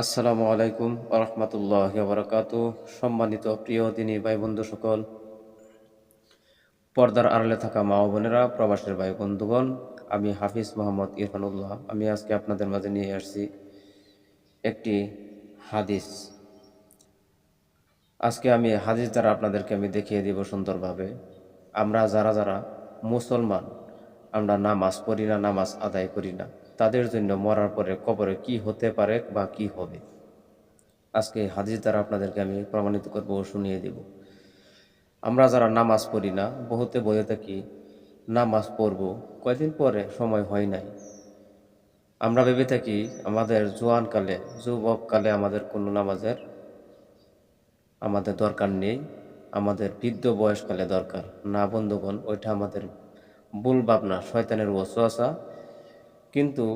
আসসালামু আলাইকুম আরহামতুল্লাহ বারকাত সম্মানিত প্রিয় দিনী ভাই বন্ধু সকল, পর্দার আড়ালে থাকা মা বোনেরা, প্রবাসের ভাই বন্ধুগণ, আমি হাফিজ মোহাম্মদ ইরফানুল্লাহ। আমি আজকে আপনাদের মাঝে নিয়ে আসছি একটি হাদিস। আজকে আমি হাদিস দ্বারা আপনাদেরকে আমি দেখিয়ে দিব সুন্দরভাবে। আমরা যারা যারা মুসলমান, আমরা নামাজ পড়ি না, নামাজ আদায় করি না। তাদের জন্য মরার পরে কবরে কি হতে পারে বা কি হবে? আজকে হাদিস দ্বারা আপনাদেরকে আমি প্রমাণিত করব ও শুনিয়ে দেব। আমরা যারা নামাজ পড়ি না, বহুতে বলে থাকি, নামাজ পড়ব, কয়দিন পরে? সময় হয় নাই। আমরা ভেবে থাকি, আমাদের জোয়ানকালে, যুবককালে আমাদের কোনো নামাজের আমাদের দরকার নেই, আমাদের বৃদ্ধ বয়সকালে দরকার। না বন্ধুগণ, ওইটা আমাদের ভুল ভাবনা, শয়তানের ওসওয়াসা কিন্তু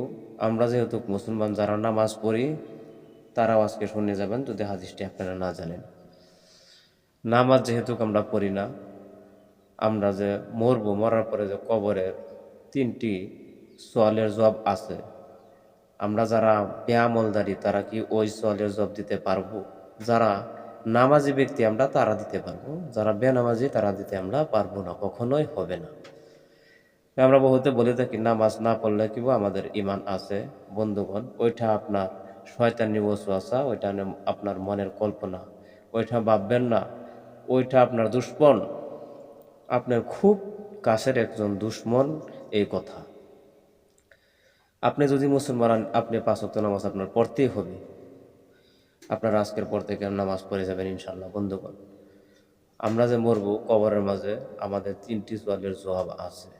আমরা যেহেতু মুসলমান, যারা নামাজ পড়ি তারাও আজকে শুনে যাবেন যদি হাদিসটি আপনারা না জানেন। নামাজ যেহেতু আমরা পড়ি না, আমরা যে মরব, মরার পরে যে কবরের তিনটি সোয়ালের জব আছে। আমরা যারা বেয়ামলদারি তারা কি ওই সোয়ালের জব দিতে পারব? যারা নামাজি ব্যক্তি আমরা, তারা দিতে পারব। যারা বেনামাজি, তারা দিতে আমরা পারব না, কখনোই হবে না। আমরা বহুতে বলে থাকি, নামাজ না পড়লে কি আমাদের ইমান আছে? বন্ধুগণ, ওইটা আপনার শয়তানি ওসওয়াসা ওইটা আপনার মনের কল্পনা। ওইটা ভাববেন না, ওইটা আপনার দুশ্মন। আপনার খুব কাছের একজন দুশ্মন এই কথা। আপনি যদি মুসলমান, আপনি পাঁচ ওয়াক্ত নামাজ আপনার পড়তেই হবে। আপনার আজকের পর থেকে নামাজ পড়ে যাবেন ইনশাল্লাহ বন্ধুগণ। আমরা যে মরবো কবরের মাঝে, আমাদের তিনটি সোয়ালের জবাব আছে।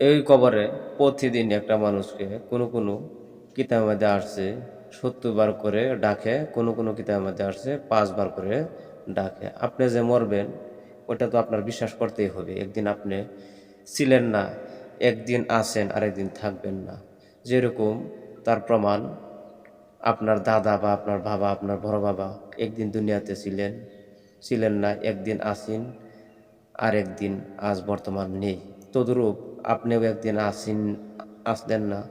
এই কবরে প্রতিদিন একটা মানুষকে কোনো কোনো কিতাবের মধ্যে আসছে, সত্তর বার করে ডাকে, কোনো কোনো কিতাবের মধ্যে আসছে পাঁচবার করে ডাকে। আপনি যে মরবেন, ওটা তো আপনার বিশ্বাস করতেই হবে। একদিন আপনি ছিলেন না, একদিন আসেন আর একদিন থাকবেন না। যেরকম তার প্রমাণ, আপনার দাদা বা আপনার বাবা, আপনার বড় বাবা একদিন দুনিয়াতে ছিলেন ছিলেন না, একদিন আসিন আর একদিন আজ বর্তমান নেই। তদরূপ আপনিও একদিন আসেন, আসলেন না,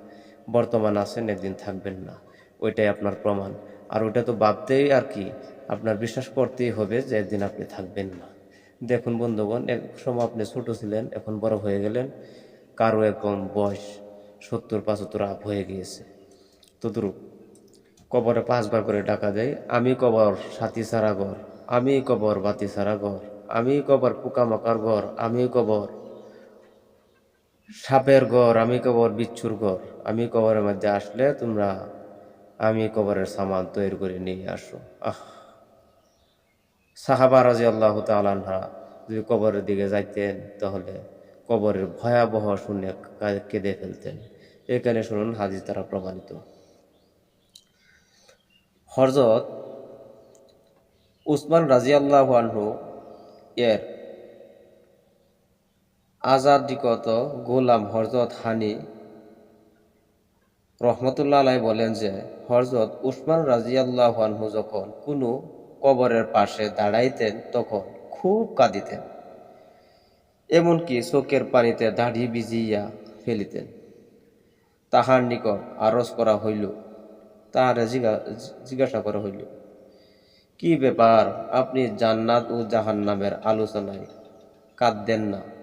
বর্তমান আছেন, একদিন থাকবেন না। ওইটাই আপনার প্রমাণ। আর ওইটা তো ভাবতেই আর কি, আপনার বিশ্বাস করতেই হবে যে একদিন আপনি থাকবেন না। দেখুন বন্ধুগণ, এক সময় আপনি ছোট ছিলেন, এখন বড় হয়ে গেলেন। কারও এখন বয়স সত্তর, পঁচাত্তর আপ হয়ে গিয়েছে। তদরূপ। কবরে পাঁচবার করে ডাকা দেয় আমি কবর সাথী সারা ঘর, আমি কবর বাতি সারা ঘর, আমি কবর পোকামাকার ঘর, আমি কবর সাপের ঘর, আমি কবর, বিচ্ছুর ঘর। আমি কবরের মধ্যে আসলে তোমরা আমি কবরের সামান তৈরি করে নিয়ে আসো। আহ। সাহাবা রাজি আল্লাহ তালানহা যদি কবরের দিকে যাইতেন, তাহলে কবরের ভয়াবহ শুনে কেঁদে ফেলতেন। এখানে শুনুন হাদিস দ্বারা প্রমাণিত। হরজত উসমান রাজিয়াল্লাহ আনহু এর আজাদিকত গোলাম হরজত হানি রহমতুল্লাহ আলাই বলেন যে হরজত উসমান রাজিয়াল্লাহ আনহু যখন কোনো কবরের পাশে দাঁড়াইতেন, তখন খুব কাঁদিতেন। এমনকি চোখের পানিতে দাড়ি ভিজিয়া ফেলিতেন। তাহার নিকট আরজ করা হইল, তাহারে জিজ্ঞা- জিজ্ঞাসা করা হইল, কি ব্যাপার? আপনি জান্নাত ও জাহান্নামের আলোচনায় কাঁদতেন না?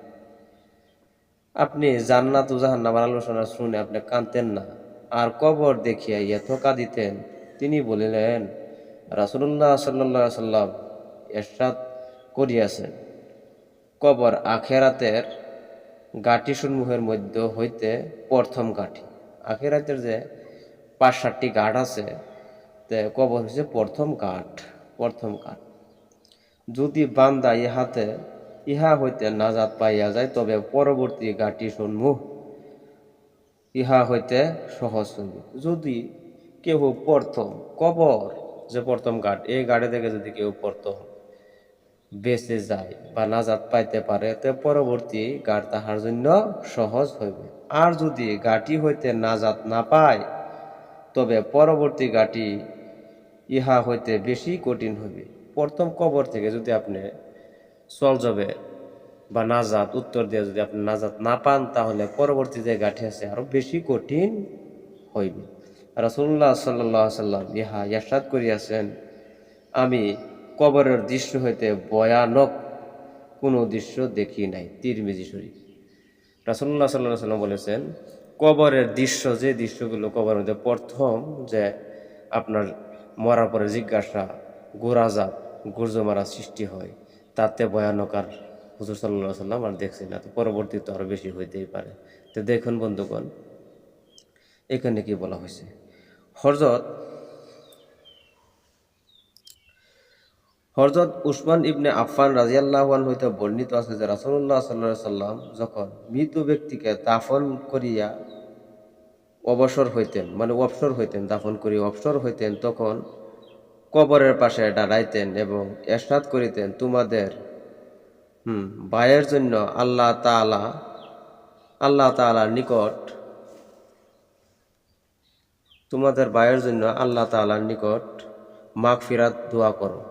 আপনি জান্নাত ও জাহান্নামের আলোচনা শুনে আপনি কাঁদতেন না। আর কবর দেখিয়া এত কাঁদিতেন তিনি বলিলেন রাসুল্লাহ সাল্লাহ সাল্লাম এরশাদ করিয়াছেন। কবর আখেরাতের গাঠি সমূহের মধ্য হইতে প্রথম গাঠি আখেরাতের যে পাঁচ সাতটি ঘাট আছে, তে কবর হচ্ছে প্রথম ঘাট প্রথম ঘাট। যদি বান্দা ইহাতে ইহা হইতে নাজাত পাইয়া যায়, তবে পরবর্তী ঘাটি সমূহ ইহা হইতে সহজ হইবে। যদি কেউ প্রথম কবর, যে প্রথম ঘাট, এই গাড়ি থেকে যদি কেউ প্রথম বেঁচে যায় বা নাজাত পাইতে পারে, তে পরবর্তী গাড় তাহার জন্য সহজ হইবে। আর যদি গাটি হইতে নাজাত না পায়, তবে পরবর্তী গাটি ইহা হইতে বেশি কঠিন হইবে। প্রথম কবর থেকে যদি আপনি চল যাবে বা নাজাত, উত্তর দিয়ে যদি আপনি নাজাত না পান, তাহলে পরবর্তী যে গাঠি আছে আরও বেশি কঠিন হইবে। রাসুল্লাহ সাল্লাহ সাল্লাম ইহা ইয়াসাদ করিয়াছেন, আমি কবরের দৃশ্য হইতে ভয়ানক কোনো দৃশ্য দেখি নাই, তিরমিজি শরীফ। রাসুল্লাহ সাল্লাহ সাল্লাম বলেছেন, কবরের দৃশ্য, যে দৃশ্যগুলো কবরের মধ্যে প্রথম যে আপনার মরার পরে জিজ্ঞাসা গোরাজাত গুর্জ মারা সৃষ্টি হয় তাতে ভয়ানক আর হুজুর সাল্লাহ সাল্লাম আর দেখছি না, তো পরবর্তীতে আরও বেশি হইতেই পারে। তো দেখুন বন্ধুগণ, এখানে কি বলা হয়েছে? হরজত হরজত উসমান ইবনে আফফান রাজিয়াল্লাহ হইতে বর্ণিত আছে যে রাসুল্লাহ সাল্লাহ সাল্লাম যখন মৃত ব্যক্তিকে দাফন করিয়া অবসর হইতেন মানে অবসর হইতেন, দাফন করিয়া অবসর হইতেন, তখন কবরের পাশে দাঁড়াইতেন এবং এরশাদ করিতেন, তোমাদের, হুম, ভাইয়ের জন্য আল্লাহ তাআলা, আল্লাহ তাআলার নিকট, তোমাদের ভাইয়ের জন্য আল্লাহ তাআলার নিকট মাগ ফিরাত দোয়া করো।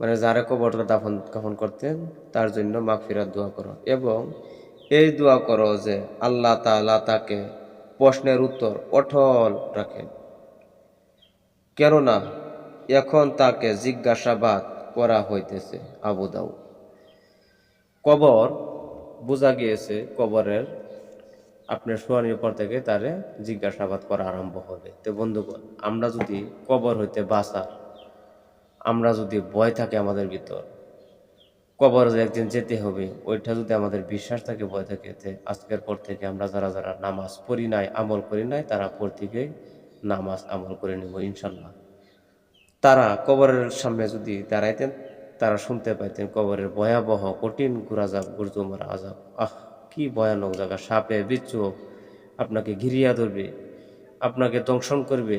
মানে যারা কবরটা দাফন কাফন করতেন, তার জন্য মাগ ফিরাত দোয়া করো। এবং এই দোয়া করো যে আল্লাহ তাআলা তাকে প্রশ্নের উত্তর অটল রাখেন। কেননা এখন তাকে জিজ্ঞাসাবাদ করা হইতেছে আবু দাউদ। কবর বোঝা গিয়েছে কবরের, আপনার শোয়ানির পর থেকে তারে জিজ্ঞাসাবাদ করা আরম্ভ হবে। তো বন্ধুগণ, আমরা যদি কবর হইতে বাঁচার, আমরা যদি ভয় থাকে আমাদের ভিতর, কবর যে একদিন যেতে হবে, ওইটা যদি আমাদের বিশ্বাস থাকে, ভয় থাকে আজকের পর থেকে আমরা যারা যারা নামাজ পড়ি নাই, আমল করি নাই, তারা পর থেকেই নামাজ আমল করে নেব ইনশাল্লাহ। তারা কবরের সামনে যদি দাঁড়াইতেন, তারা শুনতে পাইতেন কবরের ভয়াবহ, কঠিন গুরাজাব গুরজমার আজাব। আহ, কি ভয়ানক জায়গা, সাপে, বিচ্ছু, আপনাকে ঘিরিয়া ধরবে, আপনাকে দংশন করবে,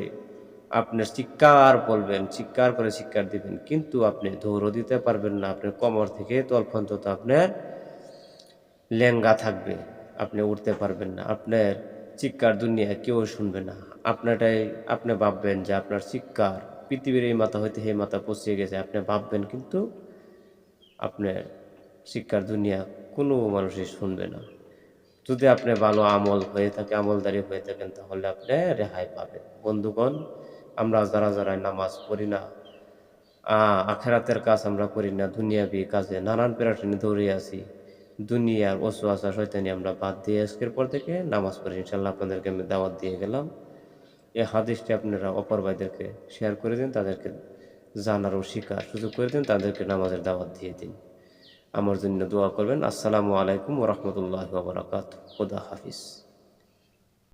আপনি চিৎকার বলবেন, চিৎকার করে চিৎকার দিবেন, কিন্তু আপনি দৌড়ও দিতে পারবেন না আপনার কমর থেকে তলফন্ত তো আপনার লেঙ্গা থাকবে, আপনি উঠতে পারবেন না, আপনার চিৎকার দুনিয়ায় কেউ শুনবে না। আপনারটাই আপনি ভাববেন যে আপনার চিৎকার পৃথিবীর এই মাথা হইতে এই মাথা পচিয়ে গেছে, আপনি ভাববেন কিন্তু আপনার শিক্ষার দুনিয়া কোনো মানুষই শুনবে না। যদি আপনি ভালো আমল হয়ে থাকে, আমলদারি হয়ে থাকেন, তাহলে আপনি রেহাই পাবেন। বন্ধুগণ, আমরা যারা যারা নামাজ পড়ি না আখেরাতের কাজ আমরা করি না, দুনিয়াবি কাজে নানান পেরাটানি দৌড়ে আছি দুনিয়ার অসু আসা শয়তানি আমরা বাদ দিয়ে আজকের পর থেকে নামাজ পড়ি। ইনশাল্লাহ আপনাদেরকে আমি দাওয়াত দিয়ে গেলাম। এই হাদিসটি আপনারা অপর ভাইদেরকে শেয়ার করে দিন, তাদেরকে জানার ও শিকার সুযোগ করে দিন, তাদেরকে নামাজের দাওয়াত দিয়ে দিন। আমার জন্য দোয়া করবেন। আসসালামু আলাইকুম রহমতুল্লাহ বাবরাকাত খুদা হাফিজ।